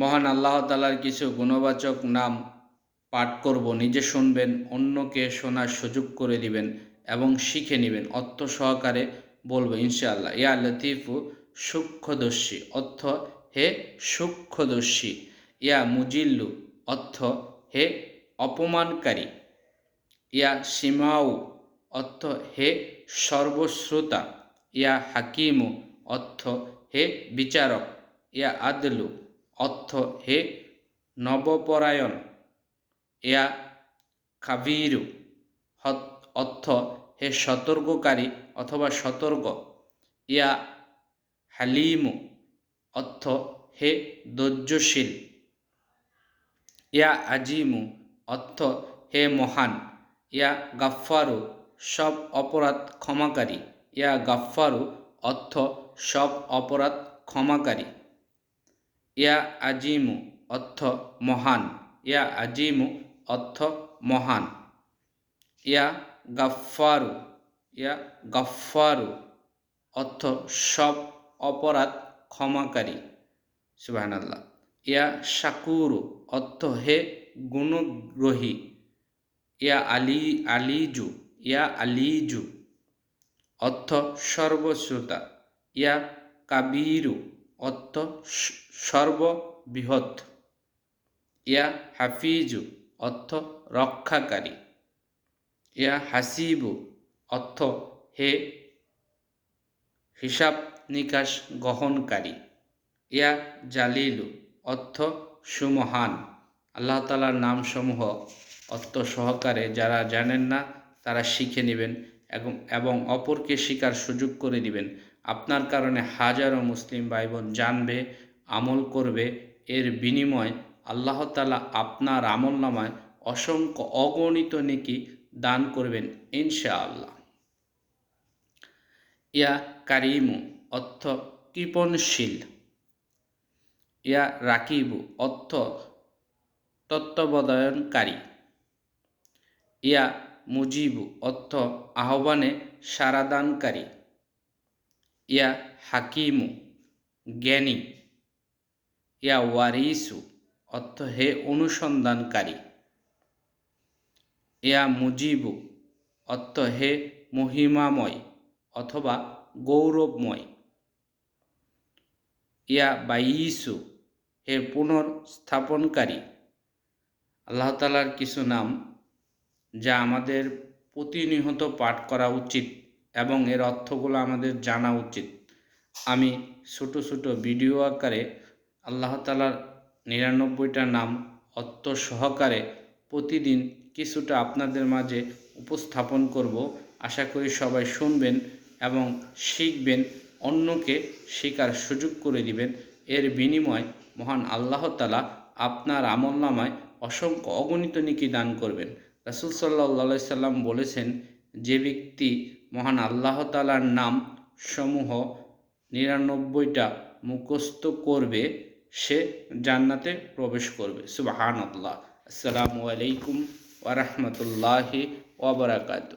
মহান আল্লাহ তালার কিছু গুণবাচক নাম পাঠ করব। নিজে শুনবেন, অন্যকে শোনার সুযোগ করে দিবেন এবং শিখে নেবেন। অর্থ সহকারে বলব ইনশাআল্লাহ। ইয়া লতিফু সূক্ষ্মদর্শী। অর্থ, হে সূক্ষ্মদর্শী। ইয়া মুজিল্লু। অর্থ, হে অপমানকারী। ইয়া সীমাউ। অর্থ, হে সর্বশ্রোতা। ইয়া হাকিমু। অর্থ, হে বিচারক। ইয়া আদলু। অর্থ হে নবপরায়ণ। ইয়া কাবিরু অর্থ হে সতর্ককারী অথবা সতর্ক। ইয়া হালিমু। অর্থ হে ধৈর্যশীল। ইয়া আজিমু। অর্থ হে মহান। ইয়া গাফফারু। সব অপরাধ ক্ষমাকারী। ইয়া গাফফারু। অর্থ সব অপরাধ ক্ষমাকারী। ইয়া আজিমু অর্থ মহান। ইয়া আজিমু অর্থ মহান। ইয়া গাফফারু। ইয়া গাফফারু অর্থ সব অপরাধ ক্ষমাকারী। সুবাহান আল্লাহ ইয়া শাকুরু অর্থ হে গুণগ্রহী। ইয়া আলি, আলিজু। ইয়া আলিজু অর্থ সর্বশ্রোতা। ইয়া কাবিরু অর্থ সর্ববৃহৎ। ইয়া হাফিজু অর্থ রক্ষাকারী। ইয়া হাসিবু অর্থ হে হিসাব নিকাশ গ্রহণকারী। ইয়া জালিলু অর্থ সুমহান। আল্লাহ তালার নামসমূহ অর্থ সহকারে যারা জানেন না, তারা শিখে নেবেন এবং এবং অপরকে শিকার সুযোগ করে দিবেন। আপনার কারণে হাজারো মুসলিম ভাই বোন জানবে আমল করবে। এর বিনিময় আল্লাহ তালা আপনার আমল নামায় অসংখ্য অগণিত নেকি দান করবেন ইনশাআল্লাহ। ইয়া কারিমু অর্থ কৃপণশীল। ইয়া রাকিবু অর্থ তত্ত্বাবধায়নকারী ইয়া মুজিবু অর্থ আহ্বানে সারাদানকারী ইয়া হাকিমু জ্ঞানী। ইয়া ওয়ারিসু, অর্থ হে অনুসন্ধানকারী। ইয়া মুজিবু, অর্থ হে মহিমাময় অথবা গৌরবময়। ইয়া বাইসু, হে পুনর্স্থাপনকারী। আল্লাহ তালার কিছু নাম, যা আমাদের প্রতিনিয়ত পাঠ করা উচিত এবং এর অর্থগুলো আমাদের জানা উচিত। আমি ছোটো ছোটো ভিডিও আকারে আল্লাহ তালার নিরানব্বইটা নাম অর্থ সহকারে প্রতিদিন কিছুটা আপনাদের মাঝে উপস্থাপন করব। আশা করি সবাই শুনবেন এবং শিখবেন, অন্যকে শেখার সুযোগ করে দিবেন। এর বিনিময় মহান আল্লাহ তালা আপনার আমল নামায় অসংখ্য অগণিত নিকি দান করবেন। রাসুল সাল্লাহ সাল্লাম বলেছেন, যে ব্যক্তি মহান আল্লাহ তালার নাম সমূহ নিরানব্বইটা মুখস্থ করবে সে জান্নাতে প্রবেশ করবে। সুবাহান আল্লাহ আসসালামু আলাইকুম ওরহমতুল্লাহি ওবরাকাতু